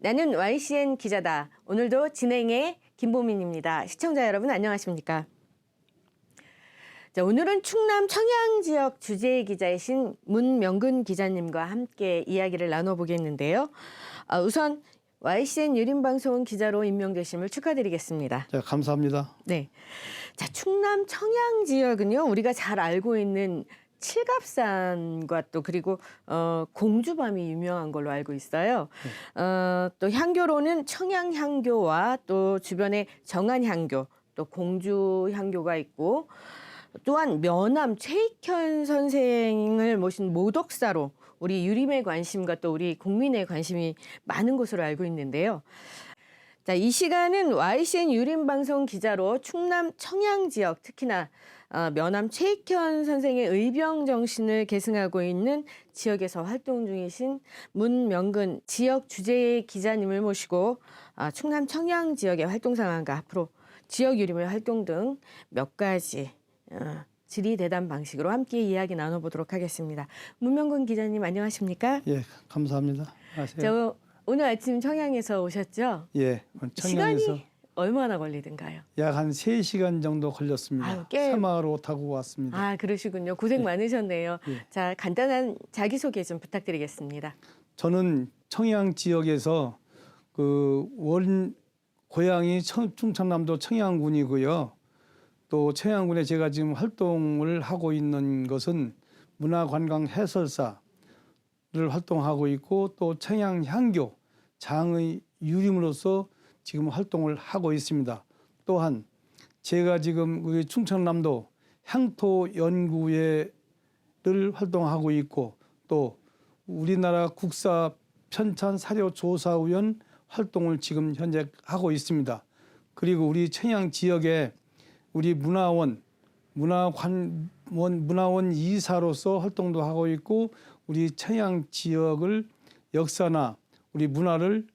나는 YCN 기자다. 오늘도 진행의 김보민입니다. 시청자 여러분 안녕하십니까? 자, 오늘은 충남 청양 지역 주재 기자이신 문명근 기자님과 함께 이야기를 나눠보겠는데요. 아, 우선 YCN 유림 방송 기자로 임명되심을 축하드리겠습니다. 자, 감사합니다. 네. 자, 충남 청양 지역은요, 우리가 잘 알고 있는 칠갑산과 또 그리고 어 공주밤이 유명한 걸로 알고 있어요. 어, 또 향교로는 청양 향교와 또 주변에 정안 향교, 또 공주 향교가 있고 또한 면암 최익현 선생을 모신 모덕사로 우리 유림의 관심과 또 우리 국민의 관심이 많은 곳으로 알고 있는데요. 자, 이 시간은 YCN 유림 방송 기자로 충남 청양 지역 특히나 어, 면암 최익현 선생의 의병 정신을 계승하고 있는 지역에서 활동 중이신 문명근 지역 주재 기자님을 모시고 아, 충남 청양 지역의 활동 상황과 앞으로 지역 유림의 활동 등 몇 가지 어, 질의 대담 방식으로 함께 이야기 나눠보도록 하겠습니다. 문명근 기자님 안녕하십니까? 예, 감사합니다. 안녕하세요. 저 오늘 아침 청양에서 오셨죠? 예, 청량에서 시간이 얼마나 걸리던가요? 약 한 세시간 정도 걸렸습니다. 아유, 꽤- 새마로 타고 왔습니다. 아, 그러시군요. 고생 많으셨네요. 예. 자, 간단한 자기소개 좀 부탁드리겠습니다. 저는 청양 지역에서 그 원 고향이 청, 충청남도 청양군이고요. 또 청양군에 제가 지금 활동을 하고 있는 것은 문화관광 해설사를 활동하고 있고 또 청양 향교 장의 유림으로서 지금 활동을 하고 있습니다. 또한 제가 지금 충청남도 향토 연구회를 활동하고 있고 또 우리나라 국사 편찬 사료 조사위원 활동을 지금 현재 하고 있습니다. 그리고 우리 청양 지역에 우리 문화원 문화관 원 문화원 이사로서 활동도 하고 있고 우리 청양 지역을 역사나 우리 문화를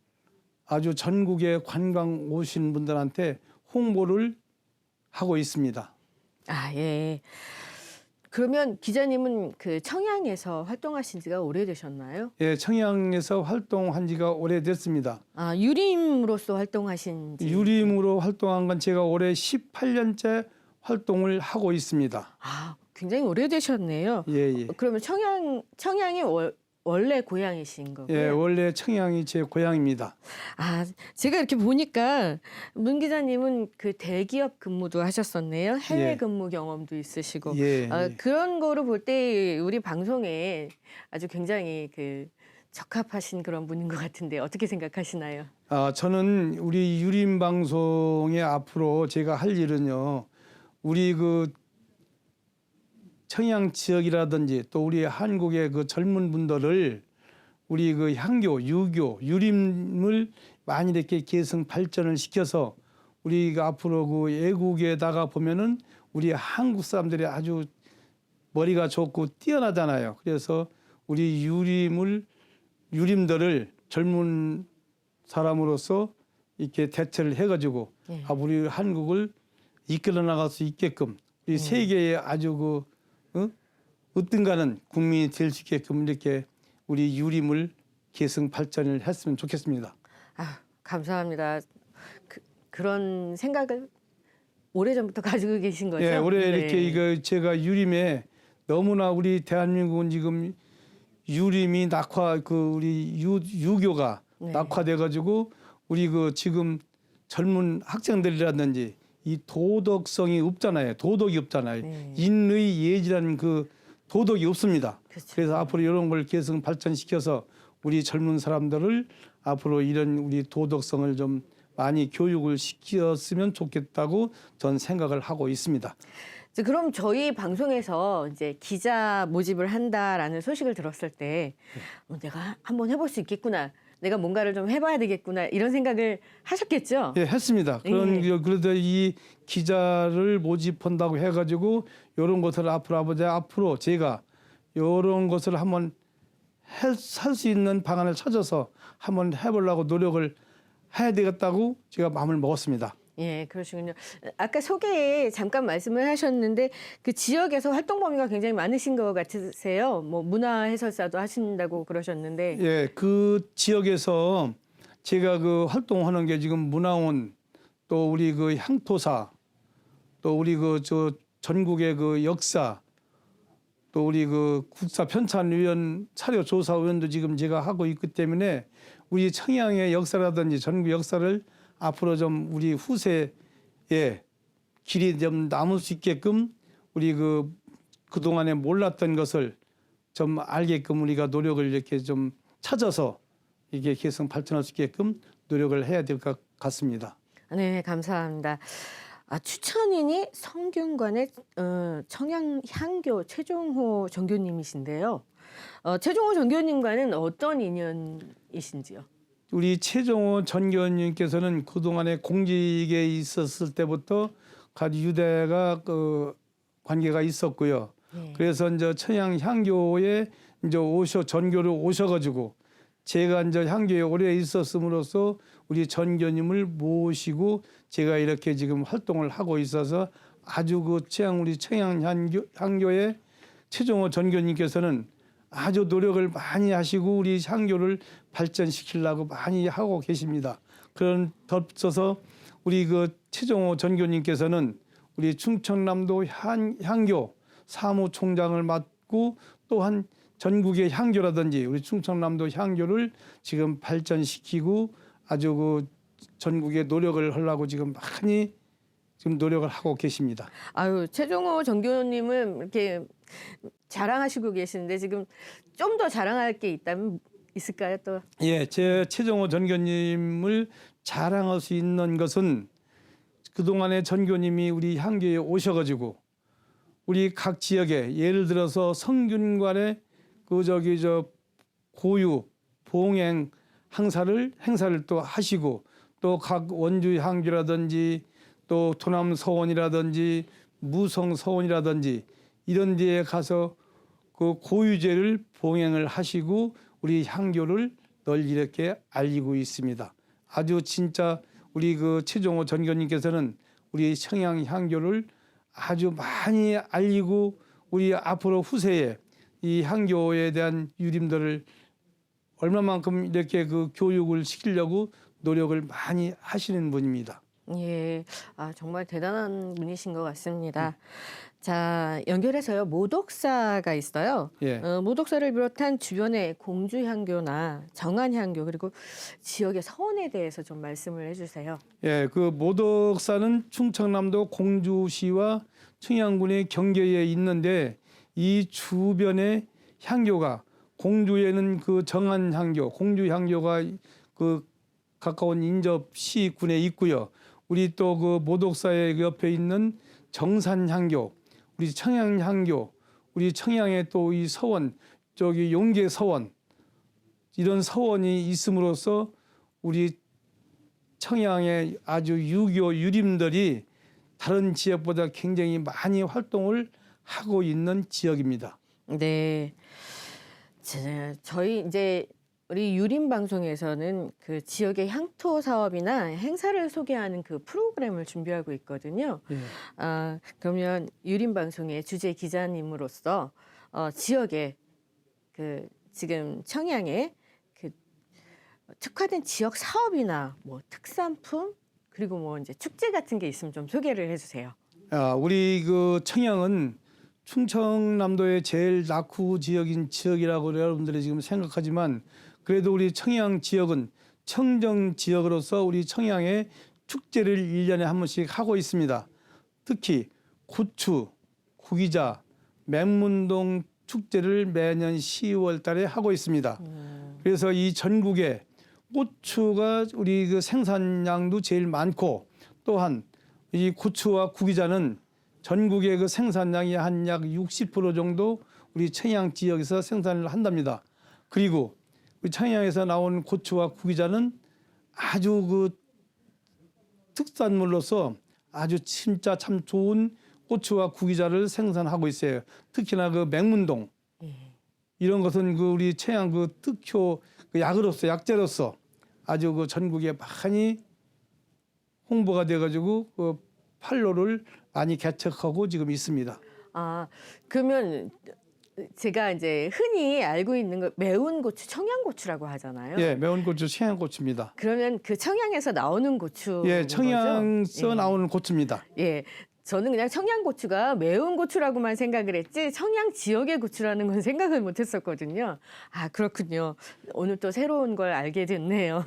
아주 전국에 관광 오신 분들한테 홍보를 하고 있습니다. 아, 예. 그러면 기자님은 그 청양에서 활동하신 지가 오래되셨나요? 예, 청양에서 활동한 지가 오래됐습니다. 아, 유림으로서 활동하신 지. 유림으로 활동한 건 제가 올해 18년째 활동을 하고 있습니다. 아, 굉장히 오래되셨네요. 예, 예. 그러면 청양 청양이 월, 원래 고향이신 거고요. 예, 원래 청양이 제 고향입니다. 아, 제가 이렇게 보니까 문 기자님은 그 대기업 근무도 하셨었네요. 해외 예. 근무 경험도 있으시고. 예, 아, 예. 그런 거를 볼때 우리 방송에 아주 굉장히 그 적합하신 그런 분인 것 같은데 어떻게 생각하시나요? 아, 저는 우리 유림 방송에 앞으로 제가 할 일은요. 우리 그 청양 지역이라든지 또 우리 한국의 그 젊은 분들을 우리 그 향교, 유교, 유림을 많이 이렇게 계승 발전을 시켜서 우리가 앞으로 그 외국에다가 보면은 우리 한국 사람들이 아주 머리가 좋고 뛰어나잖아요. 그래서 우리 유림을 유림들을 젊은 사람으로서 이렇게 대처를 해가지고 예. 아, 우리 한국을 이끌어 나갈 수 있게끔 우리 세계에 아주 그 어? 으뜸가는 국민이 될수 있게끔 이렇게 우리 유림을 계승 발전을 했으면 좋겠습니다. 아, 감사합니다. 그, 그런 생각을 오래전부터 가지고 계신 거죠? 예, 올해 네. 이렇게 이거 제가 유림에 너무나 우리 대한민국은 지금 유림이 낙화 그 우리 유, 유교가 네. 낙화돼 가지고 우리 그 지금 젊은 학생들이라든지 이 도덕성이 없잖아요. 도덕이 없잖아요. 네. 인의 예지라는 그 도덕이 없습니다. 그렇죠. 그래서 앞으로 이런 걸 계속 발전시켜서 우리 젊은 사람들을 앞으로 이런 우리 도덕성을 좀 많이 교육을 시켰으면 좋겠다고 전 생각을 하고 있습니다. 그럼 저희 방송에서 이제 기자 모집을 한다라는 소식을 들었을 때 어, 내가 한번 해볼 수 있겠구나. 내가 뭔가를 좀 해봐야 되겠구나 이런 생각을 하셨겠죠? 예, 했습니다. 그런 예. 그래도 이 기자를 모집한다고 해가지고 이런 것을 앞으로 아버지 앞으로 제가 이런 것을 한번 할 수 있는 방안을 찾아서 한번 해보려고 노력을 해야 되겠다고 제가 마음을 먹었습니다. 예, 그러시군요. 아까 소개에 잠깐 말씀을 하셨는데 그 지역에서 활동 범위가 굉장히 많으신 것 같으세요. 뭐 문화 해설사도 하신다고 그러셨는데 예, 그 지역에서 제가 그 활동하는 게 지금 문화원 또 우리 그 향토사 또 우리 그 저 전국의 그 역사 또 우리 그 국사 편찬위원 사료 조사위원도 지금 제가 하고 있기 때문에 우리 청양의 역사라든지 전국 역사를 앞으로 좀 우리 후세에 길이 좀 남을 수 있게끔 우리 그 그동안에 몰랐던 것을 좀 알게끔 우리가 노력을 이렇게 좀 찾아서 이게 개성 발전할 수 있게끔 노력을 해야 될 것 같습니다. 네, 감사합니다. 아, 추천인이 성균관의 어, 청양 향교 최종호 정교님이신데요. 어, 최종호 정교님과는 어떤 인연이신지요? 우리 최종호 전교님께서는 그동안에 공직에 있었을 때부터 가주 유대가 그 관계가 있었고요. 네. 그래서 이제 천양 향교에 이제 오셔 전교를 오셔가지고 제가 이제 향교에 오래 있었음으로써 우리 전교님을 모시고 제가 이렇게 지금 활동을 하고 있어서 아주 그 취향 우리 청양 향교, 향교의 최종호 전교님께서는 아주 노력을 많이 하시고 우리 향교를 발전시키려고 많이 하고 계십니다. 그런 덧서서 우리 그 최종호 전교님께서는 우리 충청남도 향, 향교 사무총장을 맡고 또한 전국의 향교라든지 우리 충청남도 향교를 지금 발전시키고 아주 그 전국에 노력을 하려고 지금 많이 지금 노력을 하고 계십니다. 아유, 최종호 정교님은 이렇게 자랑하시고 계시는데 지금 좀 더 자랑할 게 있다면 있을까요? 또 예, 제 최정호 전교님을 자랑할 수 있는 것은 그동안에 전교님이 우리 향교에 오셔가지고 우리 각 지역에 예를 들어서 성균관에 그 저기 저 고유 봉행 행사를 행사를 또 하시고 또 각 원주 향교라든지 또 도남 서원이라든지 무성 서원이라든지 이런 데에 가서 그 고유제를 봉행을 하시고 우리 향교를 널리 이렇게 알리고 있습니다. 아주 진짜 우리 그 최종호 전교님께서는 우리 청양 향교를 아주 많이 알리고 우리 앞으로 후세에 이 향교에 대한 유림들을 얼마만큼 이렇게 그 교육을 시키려고 노력을 많이 하시는 분입니다. 예, 아 정말 대단한 분이신 것 같습니다. 자 연결해서요 모독사가 있어요. 예. 어, 모독사를 비롯한 주변의 공주향교나 정안향교 그리고 지역의 서원에 대해서 좀 말씀을 해주세요. 예, 그 모덕사는 충청남도 공주시와 청양군의 경계에 있는데 이 주변의 향교가 공주에는 그 정안 향교, 공주 향교가 그 가까운 인접 시군에 있고요. 우리 또 그 모독사의 옆에 있는 정산 향교, 우리 청양 향교, 우리 청양의 또 이 서원, 저기 용계 서원 이런 서원이 있음으로써 우리 청양의 아주 유교 유림들이 다른 지역보다 굉장히 많이 활동을 하고 있는 지역입니다. 네, 제- 저희 이제 우리 유림 방송에서는 그 지역의 향토 사업이나 행사를 소개하는 그 프로그램을 준비하고 있거든요. 예. 아, 그러면 유림 방송의 주재 기자님으로서 어, 지역에 그 지금 청양에 그 특화된 지역 사업이나 뭐 특산품 그리고 뭐 이제 축제 같은 게 있으면 좀 소개를 해주세요. 아, 우리 그 청양은 충청남도의 제일 낙후 지역인 지역이라고 여러분들이 지금 생각하지만 그래도 우리 청양 지역은 청정 지역으로서 우리 청양의 축제를 일년에한 번씩 하고 있습니다. 특히 고추, 구기자, 맹문동 축제를 매년 10월 달에 하고 있습니다. 그래서 이 전국에 고추가 우리 그 생산량도 제일 많고 또한 이 고추와 구기자는 전국의 그 생산량이 한 약 60% 정도 우리 청양 지역에서 생산을 한답니다. 그리고 우리 청양에서 나온 고추와 구기자는 아주 그 특산물로서 아주 진짜 참 좋은 고추와 구기자를 생산하고 있어요. 특히나 그 맹문동 이런 것은 그 우리 청양 그 특효 그 약으로서 약재로서 아주 그 전국에 많이 홍보가 돼가지고 그 판로를 많이 개척하고 지금 있습니다. 아 그러면 제가 이제 흔히 알고 있는 거 매운 고추, 청양고추라고 하잖아요. 예, 매운 고추 청양고추입니다. 그러면 그 청양에서 나오는 고추. 예, 청양서 예. 나오는 고추입니다. 예. 저는 그냥 청양고추가 매운 고추라고만 생각을 했지 청양 지역의 고추라는 건 생각을 못 했었거든요. 아, 그렇군요. 오늘 또 새로운 걸 알게 됐네요.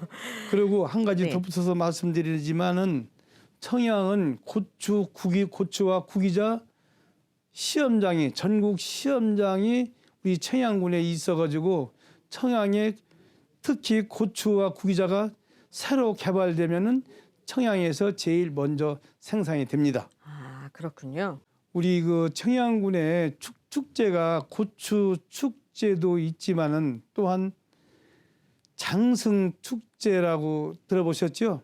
그리고 한 가지 네. 덧붙여서 말씀드리지만은 청양은 고추 국이 고추와 구기자 시험장이 전국 시험장이 우리 청양군에 있어가지고 청양에 특히 고추와 구기자가 새로 개발되면은 청양에서 제일 먼저 생산이 됩니다. 아, 그렇군요. 우리 그 청양군에 축, 축제가 고추 축제도 있지만은 또한 장승 축제라고 들어보셨죠?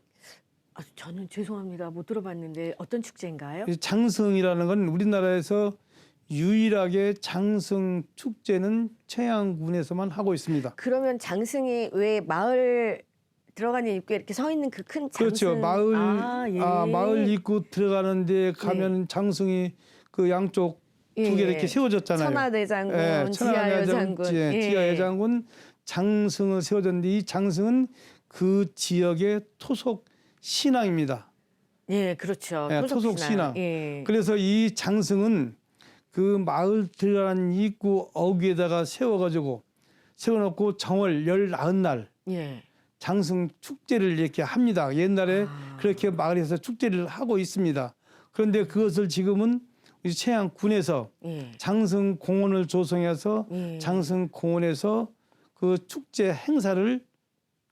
아, 저는 죄송합니다. 못 들어봤는데 어떤 축제인가요? 이 장승이라는 건 우리나라에서 유일하게 장승 축제는 청양군에서만 하고 있습니다. 그러면 장승이 왜 마을 들어가는 입구에 이렇게 서 있는 그 큰 장승 그렇죠. 마을 아, 예. 아, 마을 입구 들어가는데 가면 장승이 그 양쪽 두개 예. 이렇게 세워졌잖아요. 천하대 장군, 예, 지하여 천하대장- 장군. 예, 지하여 장군 장승을 세워졌는데 이 장승은 그 지역의 토속 신앙입니다. 예, 그렇죠. 예, 토속, 신앙. 예. 그래서 이 장승은 그 마을 들어가는 입구 어귀에다가 세워가지고 세워놓고 정월 열나흔 날 예. 장승 축제를 이렇게 합니다. 옛날에 아. 그렇게 마을에서 축제를 하고 있습니다. 그런데 그것을 지금은 우리 최양군에서 예. 장승 공원을 조성해서 예. 장승 공원에서 그 축제 행사를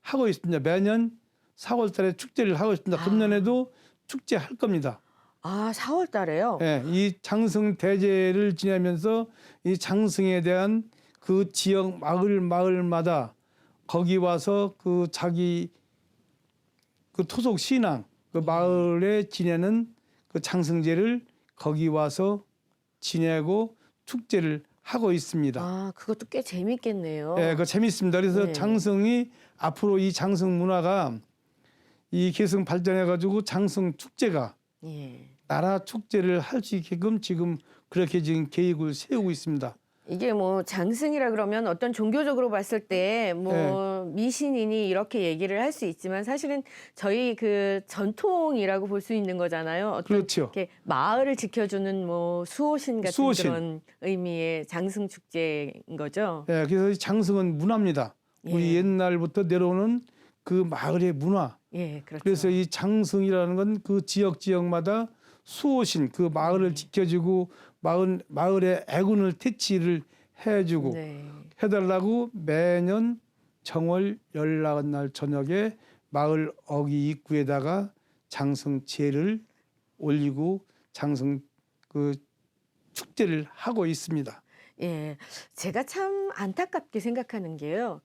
하고 있습니다. 매년 4월 달에 축제를 하고 있습니다. 아. 금년에도 축제 할 겁니다. 아, 4월 달에요? 예, 이 장승 대제를 지내면서 이 장승에 대한 그 지역 마을 마을마다 거기 와서 그 자기 그 토속 신앙 그 마을에 지내는 그 장승제를 거기 와서 지내고 축제를 하고 있습니다. 아, 그것도 꽤 재밌겠네요. 예, 그 재밌습니다. 그래서 네. 장승이 앞으로 이 장승 문화가 이 계승 발전해 가지고 장승 축제가 예. 나라 축제를 할 수 있게끔 지금 그렇게 지금 계획을 세우고 있습니다. 이게 뭐 장승이라 그러면 어떤 종교적으로 봤을 때뭐 네. 미신이니 이렇게 얘기를 할 수 있지만 사실은 저희 그 전통이라고 볼 수 있는 거잖아요. 어떤 그렇죠. 이렇게 마을을 지켜주는 뭐 수호신 같은 수호신. 그런 의미의 장승 축제인 거죠. 예, 그래서 이 장승은 문화입니다. 우리 예. 옛날부터 내려오는 그 마을의 문화. 예, 그렇죠. 그래서 이 장승이라는 건 그 지역 지역마다 수호신 그 마을을 지켜주고 마을 마을의 애군을 퇴치를 해주고 네. 해달라고 매년 정월 열나흔 날 저녁에 마을 어귀 입구에다가 장승제를 올리고 장승 그 축제를 하고 있습니다. 예, 제가 참 안타깝게 생각하는 게요.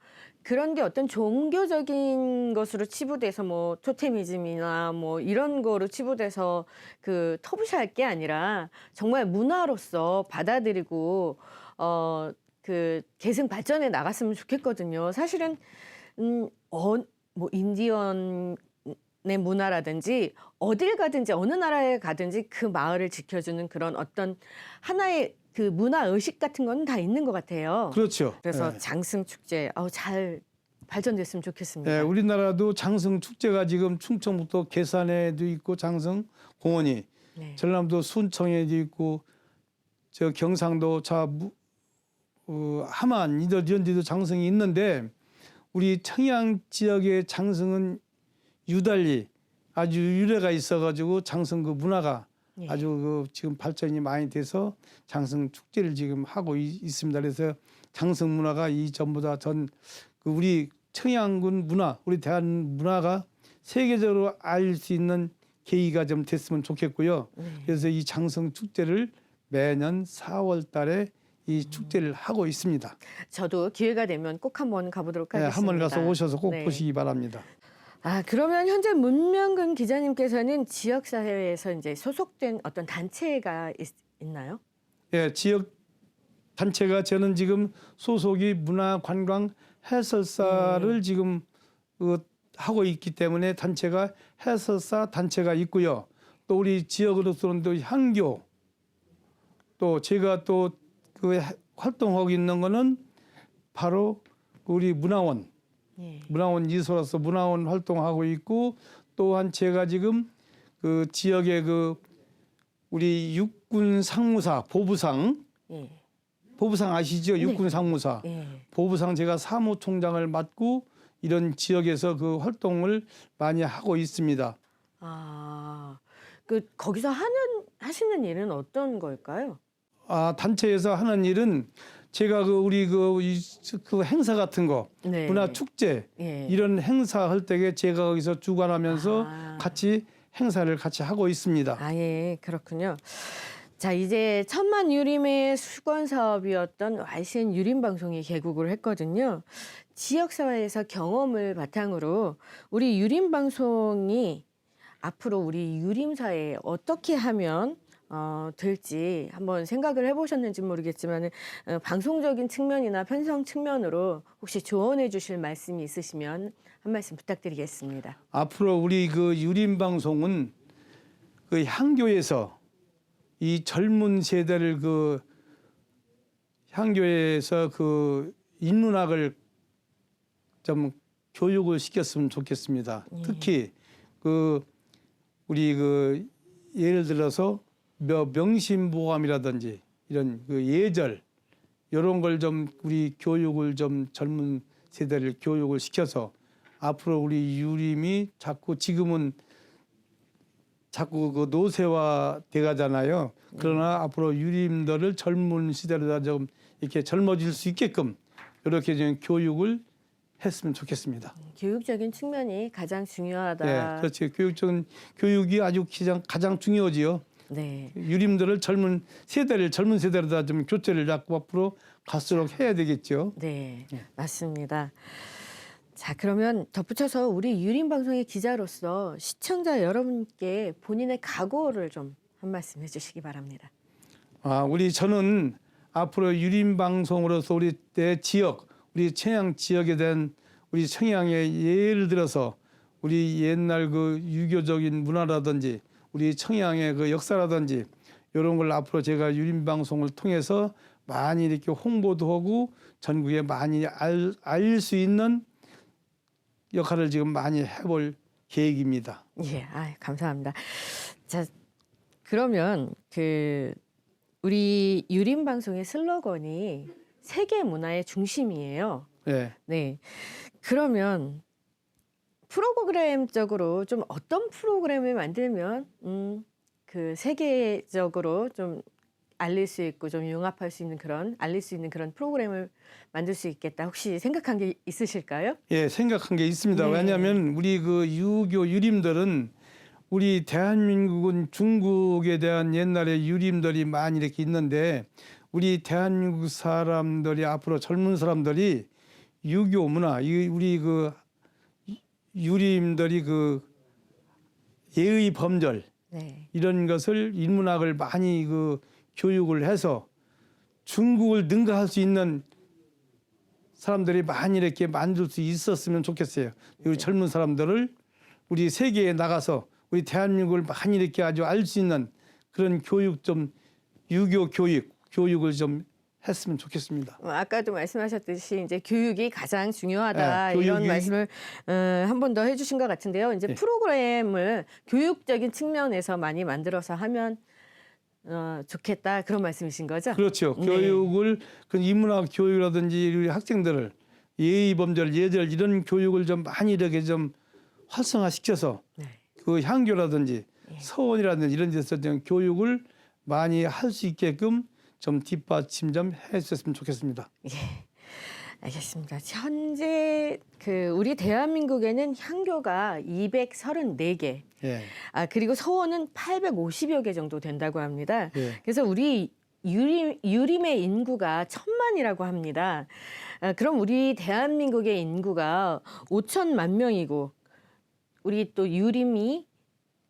그런 게 어떤 종교적인 것으로 치부돼서 뭐 토테미즘이나 뭐 이런 거로 치부돼서 그 터부시할 게 아니라 정말 문화로서 받아들이고 어 그 계승 발전해 나갔으면 좋겠거든요. 사실은 음어뭐 인디언의 문화라든지 어딜 가든지 어느 나라에 가든지 그 마을을 지켜주는 그런 어떤 하나의 그 문화 의식 같은 건 다 있는 것 같아요. 그렇죠. 그래서 예. 장승 축제 어우, 잘 발전됐으면 좋겠습니다. 예, 우리나라도 장승 축제가 지금 충청북도 계산에도 있고 장승 공원이 네. 전남도 순청에도 있고 저 경상도 자 무, 어, 이런 이런 데도 장승이 있는데 우리 청양 지역의 장승은 유달리 아주 유래가 있어가지고 장승 그 문화가 예. 아주 그 지금 발전이 많이 돼서 장승 축제를 지금 하고 있, 있습니다. 그래서 장승 문화가 이 전보다 전 그 우리 청양군 문화, 우리 대한 문화가 세계적으로 알릴 수 있는 계기가 좀 됐으면 좋겠고요. 네. 그래서 이 장승 축제를 매년 4월 달에 이 축제를 하고 있습니다. 저도 기회가 되면 꼭 한번 가보도록 네, 하겠습니다. 한번 가서 오셔서 꼭 네. 보시기 바랍니다. 아 그러면 현재 문명근 기자님께서는 지역 사회에서 이제 소속된 어떤 단체가 있, 있나요? 예, 지역 단체가 저는 지금 소속이 문화 관광 해설사를 지금 그 하고 있기 때문에 단체가 해설사 단체가 있고요. 또 우리 지역으로서는 또 향교 또 제가 또 그 활동하고 있는 거는 바로 우리 문화원 예. 문화원 이소로서 문화원 활동하고 있고 또한 제가 지금 그 지역의 그 우리 육군 상무사 보부상 예. 보부상 아시죠? 육군 상무사 예. 보부상 제가 사무총장을 맡고 이런 지역에서 그 활동을 많이 하고 있습니다. 아, 그 거기서 하는 하시는 일은 어떤 걸까요? 아 단체에서 하는 일은 제가 그 우리 그, 이, 그 행사 같은 거 네. 문화 축제 예. 이런 행사 할 때에 제가 거기서 주관하면서 아. 같이 행사를 같이 하고 있습니다. 아, 예, 그렇군요. 자, 이제 천만 유림의 수건 사업이었던 YCN 유림 방송이 개국을 했거든요. 지역 사회에서 경험을 바탕으로 우리 유림 방송이 앞으로 우리 유림 사회에 어떻게 하면 어, 될지 한번 생각을 해보셨는지 모르겠지만 어, 방송적인 측면이나 편성 측면으로 혹시 조언해 주실 말씀이 있으시면 한 말씀 부탁드리겠습니다. 앞으로 우리 그 유림 방송은 그 향교에서 이 젊은 세대를 그 향교에서 그 인문학을 좀 교육을 시켰으면 좋겠습니다. 예. 특히 그 우리 그 예를 들어서 명- 명심보감이라든지 이런 그 예절 이런 걸 좀 우리 교육을 좀 젊은 세대를 교육을 시켜서 앞으로 우리 유림이 자꾸 지금은 자꾸 그 노쇠화 돼가잖아요. 그러나 앞으로 유림들을 젊은 시대로다 좀 이렇게 젊어질 수 있게끔 이렇게 좀 교육을 했으면 좋겠습니다. 교육적인 측면이 가장 중요하다. 네, 그렇지. 교육적인 교육이 아주 가장 가장 중요하지요. 네. 유림들을 젊은 세대를 젊은 세대로다 좀 교체를 잡고 앞으로 갈수록 해야 되겠죠. 네, 예. 맞습니다. 자, 그러면 덧붙여서 우리 유림 방송의 기자로서 시청자 여러분께 본인의 각오를 좀 한 말씀 해주시기 바랍니다. 아, 우리 저는 앞으로 유림 방송으로서 우리 내 지역, 우리 청양 지역에 대한 우리 청양의 예를 들어서 우리 옛날 그 유교적인 문화라든지 우리 청양의 그 역사라든지 이런 걸 앞으로 제가 유림 방송을 통해서 많이 이렇게 홍보도 하고 전국에 많이 알수 있는 역할을 지금 많이 해볼 계획입니다. 예, 아, 감사합니다. 자, 그러면 그 우리 유림 방송의 슬로건이 세계 문화의 중심이에요. 예. 네. 그러면 프로그램적으로 좀 어떤 프로그램을 만들면 음, 그 세계적으로 좀 알릴 수 있고 좀 융합할 수 있는 그런 알릴 수 있는 그런 프로그램을 만들 수 있겠다. 혹시 생각한 게 있으실까요? 예, 생각한 게 있습니다. 네. 왜냐하면 우리 그 유교 유림들은 우리 대한민국은 중국에 대한 옛날에 유림들이 많이 이렇게 있는데 우리 대한민국 사람들이 앞으로 젊은 사람들이 유교 문화, 이 우리 그 유림들이 그 예의 범절 네. 이런 것을 인문학을 많이 그 교육을 해서 중국을 능가할 수 있는 사람들이 많이 이렇게 만들 수 있었으면 좋겠어요. 우리 젊은 사람들을 우리 세계에 나가서 우리 대한민국을 많이 이렇게 아주 알 수 있는 그런 교육 좀 유교 교육 교육을 좀 했으면 좋겠습니다. 어, 아까도 말씀하셨듯이 이제 교육이 가장 중요하다 네, 이런 교육이- 말씀을 어, 한번 더 해주신 것 같은데요. 이제 네. 프로그램을 교육적인 측면에서 많이 만들어서 하면 어, 좋겠다 그런 말씀이신 거죠? 그렇죠. 네. 교육을 그 인문학 교육이라든지 우리 학생들을 예의 범절 예절 이런 교육을 좀 많이 이렇게 좀 활성화시켜서 네. 그 향교라든지 예. 서원이라든지 이런 데서 좀 교육을 많이 할 수 있게끔 좀 뒷받침 좀 해주셨으면 좋겠습니다. 예. 알겠습니다. 현재 그 우리 대한민국에는 향교가 234개, 예. 아 그리고 서원은 850여 개 정도 된다고 합니다. 예. 그래서 우리 유림, 유림의 인구가 천만이라고 합니다. 아, 그럼 우리 대한민국의 인구가 5천만 명이고 우리 또 유림이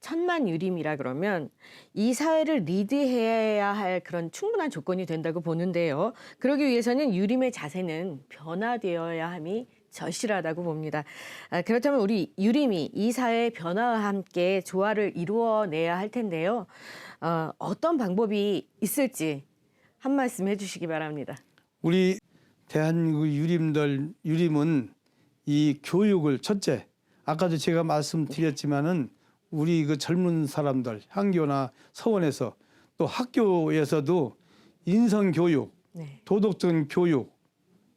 천만 유림이라 그러면 이 사회를 리드해야 할 그런 충분한 조건이 된다고 보는데요. 그러기 위해서는 유림의 자세는 변화되어야 함이 절실하다고 봅니다. 아, 그렇다면 우리 유림이 이 사회의 변화와 함께 조화를 이루어내야 할 텐데요. 어, 어떤 방법이 있을지 한 말씀 해주시기 바랍니다. 우리 대한민국 유림들 유림은 이 교육을 첫째 아까도 제가 말씀드렸지만은 우리 그 젊은 사람들 향교나 서원에서 또 학교에서도 인성 교육, 네. 도덕적인 교육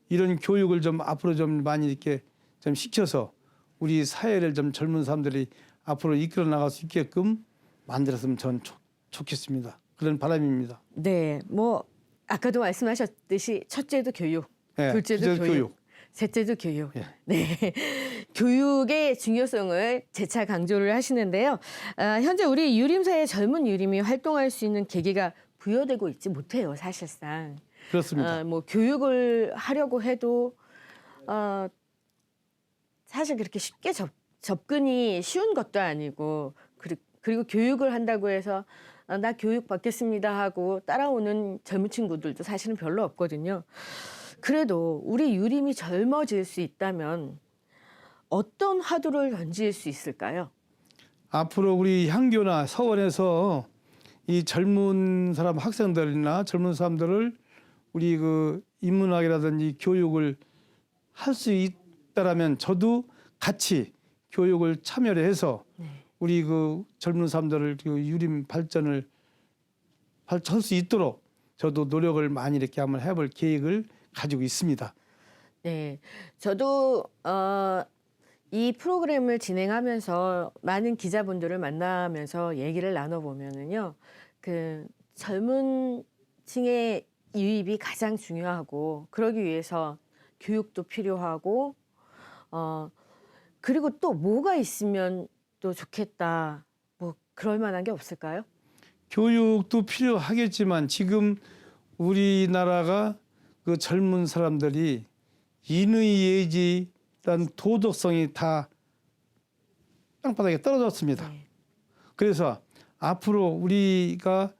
이런 교육을 좀 앞으로 좀 많이 이렇게 좀 시켜서 우리 사회를 좀 젊은 사람들이 앞으로 이끌어 나갈 수 있게끔 만들었으면 전 좋, 좋겠습니다. 그런 바람입니다. 네, 뭐 아까도 말씀하셨듯이 첫째도 교육, 예, 둘째도 둘째도 교육, 교육. 셋째도 교육. 예. 네, 교육의 중요성을 재차 강조를 하시는데요. 아, 현재 우리 유림사의 젊은 유림이 활동할 수 있는 계기가 부여되고 있지 못해요, 사실상. 그렇습니다. 어, 뭐 교육을 하려고 해도 어, 사실 그렇게 쉽게 접, 접근이 쉬운 것도 아니고 그리, 그리고 교육을 한다고 해서 아, 나 교육 받겠습니다 하고 따라오는 젊은 친구들도 사실은 별로 없거든요. 그래도 우리 유림이 젊어질 수 있다면 어떤 화두를 던질 수 있을까요? 앞으로 우리 향교나 서원에서 이 젊은 사람 학생들이나 젊은 사람들을 우리 그 인문학이라든지 교육을 할 수 있다라면 저도 같이 교육을 참여를 해서 네. 우리 그 젊은 사람들을 그 유림 발전을 할 수 있도록 저도 노력을 많이 이렇게 한번 해볼 계획을 가지고 있습니다. 네, 저도 어, 이 프로그램을 진행하면서 많은 기자분들을 만나면서 얘기를 나눠보면은요, 그 젊은 층의 유입이 가장 중요하고 그러기 위해서 교육도 필요하고 어 그리고 또 뭐가 있으면 또 좋겠다 뭐 그럴 만한 게 없을까요? 교육도 필요하겠지만 지금 우리나라가 그 젊은 사람들이 인의 예지 난 도덕성이 다 땅바닥에 떨어졌습니다. 네. 그래서 앞으로 우리가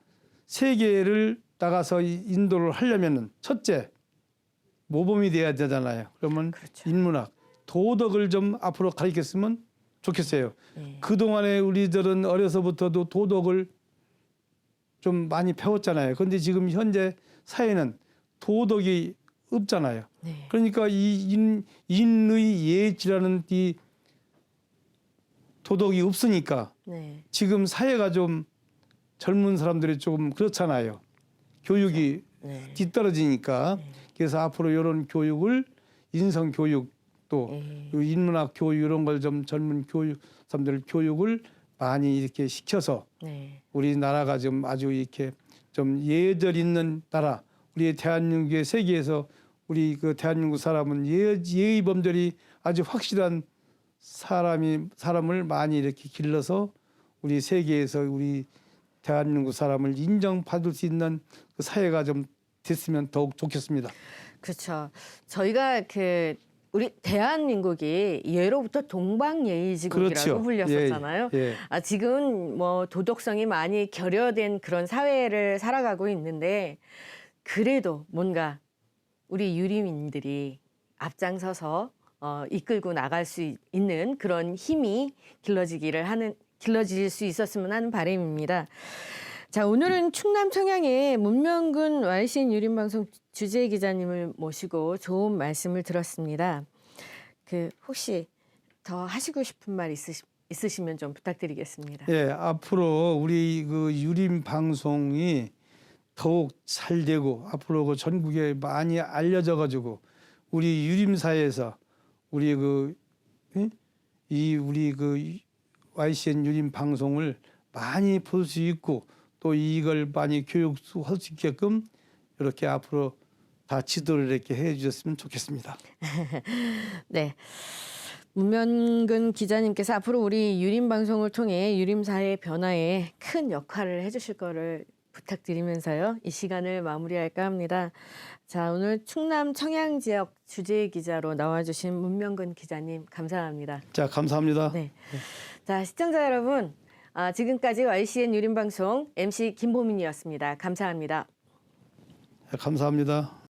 세계를 나가서 이- 인도를 하려면은 첫째 모범이 돼야 되잖아요. 그러면 그렇죠. 인문학, 도덕을 좀 앞으로 가르쳤으면 좋겠어요. 네. 그 동안에 우리들은 어려서부터도 도덕을 좀 많이 배웠잖아요. 그런데 지금 현재 사회는 도덕이 없잖아요. 네. 그러니까 이 인, 인의 예지라는 이 도덕이 없으니까 네. 지금 사회가 좀 젊은 사람들이 조금 그렇잖아요. 교육이 네. 뒤떨어지니까 네. 그래서 앞으로 이런 교육을 인성 교육 또 네. 그 인문학 교육 이런 걸 좀 젊은 교육 사람들 교육을 많이 이렇게 시켜서 네. 우리 나라가 좀 아주 이렇게 좀 예절 있는 나라 우리 대한민국의 세계에서 우리 그 대한민국 사람은 예, 예의 범절이 아주 확실한 사람이 사람을 많이 이렇게 길러서 우리 세계에서 우리 대한민국 사람을 인정받을 수 있는 그 사회가 좀 됐으면 더욱 좋겠습니다. 그렇죠. 저희가 그 우리 대한민국이 예로부터 동방예의지국이라고 그렇죠. 불렸었잖아요. 예, 예. 아, 지금 뭐 도덕성이 많이 결여된 그런 사회를 살아가고 있는데 그래도 뭔가 우리 유리민들이 앞장서서 어, 이끌고 나갈 수 있- 있는 그런 힘이 길러지기를 하는 길러질 수 있었으면 하는 바람입니다. 자 오늘은 충남 청양의 문명근 YCN 유림방송 주재 기자님을 모시고 좋은 말씀을 들었습니다. 그 혹시 더 하시고 싶은 말 있으시, 있으시면 좀 부탁드리겠습니다. 예, 앞으로 우리 그 유림 방송이 더욱 잘 되고 앞으로 그 전국에 많이 알려져 가지고 우리 유림사에서 우리 그이 우리 그 YCN 유림 방송을 많이 볼 수 있고 또 이걸 많이 교육할 수 있게끔 이렇게 앞으로 다 지도를 이렇게 해 주셨으면 좋겠습니다. 네. 문명근 기자님께서 앞으로 우리 유림 방송을 통해 유림사의 변화에 큰 역할을 해주실 거를 부탁드리면서요. 이 시간을 마무리할까 합니다. 자, 오늘 충남 청양 지역 주재 기자로 나와주신 문명근 기자님 감사합니다. 자, 감사합니다. 네. 자, 시청자 여러분, 아, 지금까지 YCN 유림 방송 MC 김보민이었습니다. 감사합니다. 예, 감사합니다.